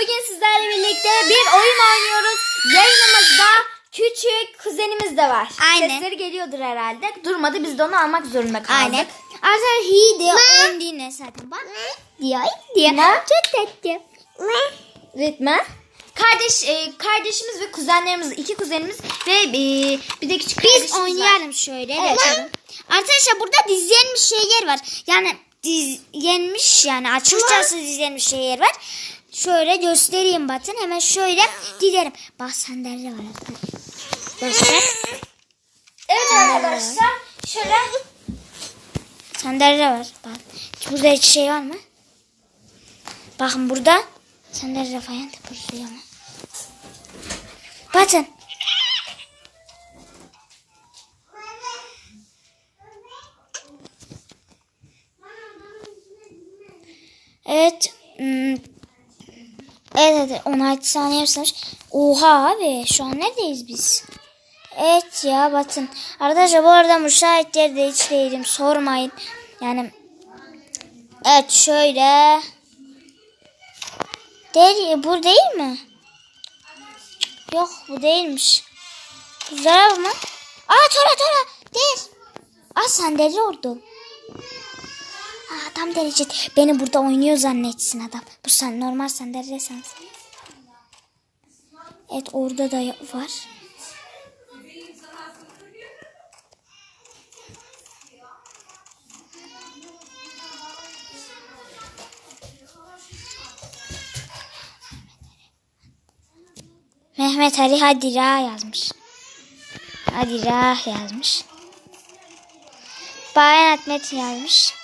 Bugün sizlerle birlikte bir oyun oynuyoruz. Yayınımızda küçük kuzenimiz de var. Aynen. Sesleri geliyordur herhalde. Durmadı biz de onu almak zorunda kaldık. Aynen. Arkadaşlar hi diyor. On dinle zaten. Bak. Diyor. Diyor. Ne? Çok tatlı. Ritme. Kardeş, e, kardeşimiz ve kuzenlerimiz, iki kuzenimiz ve e, bir de küçük Biz kardeşimiz var. oynayalım şöyle. Evet. bakalım. Arkadaşlar burada dizlenmiş şeyler var. Yani dizlenmiş yani açıkçası dizlenmiş şeyler var. Şöyle göstereyim batın. Hemen şöyle gidelim. Bak sandalye var. Göster. Evet arkadaşlar. Şöyle Sandalye var. Bak. Burada hiç şey var mı? Bakın burada sandalye falan tıpırsıyor ama. Bakın. Evet. Evet evet 16 saniye yapmış. Oha abi şu an neredeyiz biz? Evet ya batın. Arkadaşlar bu arada müsait yerde hiç değilim sormayın. Yani evet şöyle. Değil, bu değil mi? Yok bu değilmiş. Güzel mı? Aa tora tora değil. Aa sandalye oldu. Aa tam derece. Beni burada oynuyor zannetsin adam. Bu sen normal sandalye sensin. Evet orada da var. Mehmet Ali hadi ra yazmış. Hadi ra yazmış. Bayan Atmet yazmış.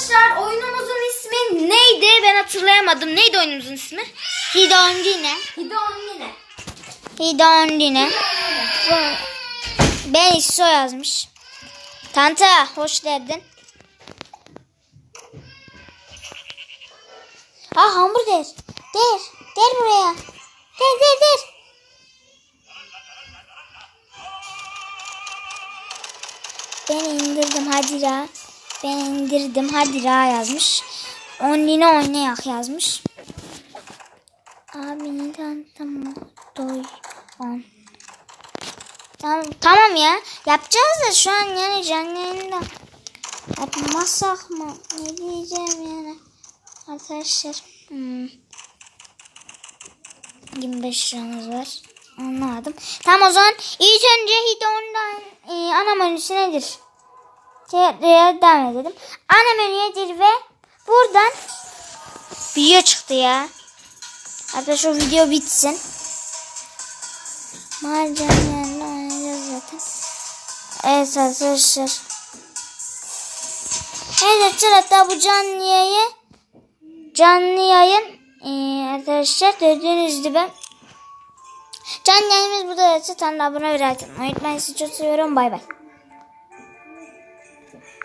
Arkadaşlar oyunumuzun ismi neydi? Ben hatırlayamadım. Neydi oyunumuzun ismi? Hidondine. Hidonline. Hidondine. Ben İso yazmış. Tanta hoş geldin. Ha hamburger. Der. Der buraya. Der der der. Ben indirdim hadi ra. Ben indirdim hadi ra yazmış. Online oynayak yazmış. Abini tanıdım doy on. Tamam, tamam ya. Yapacağız da şu an yani canlı yayında. Yapmazsak mı? Ne diyeceğim yani. Arkadaşlar. Hmm. 25 liramız var. Anlamadım. Tamam o zaman ilk önce Hidon'dan e, ana menüsü nedir? Devam edelim. Ana menü nedir ve buradan video çıktı ya. Arkadaşlar o video bitsin. Maden yerine oynayacağız zaten. Evet arkadaşlar. Evet arkadaşlar hatta bu canlı yayın canlı yayın ee, arkadaşlar gördüğünüz gibi canlı yayınımız burada. Tanrı abone atmayı unutmayın. Sizi çok seviyorum. Bay bay.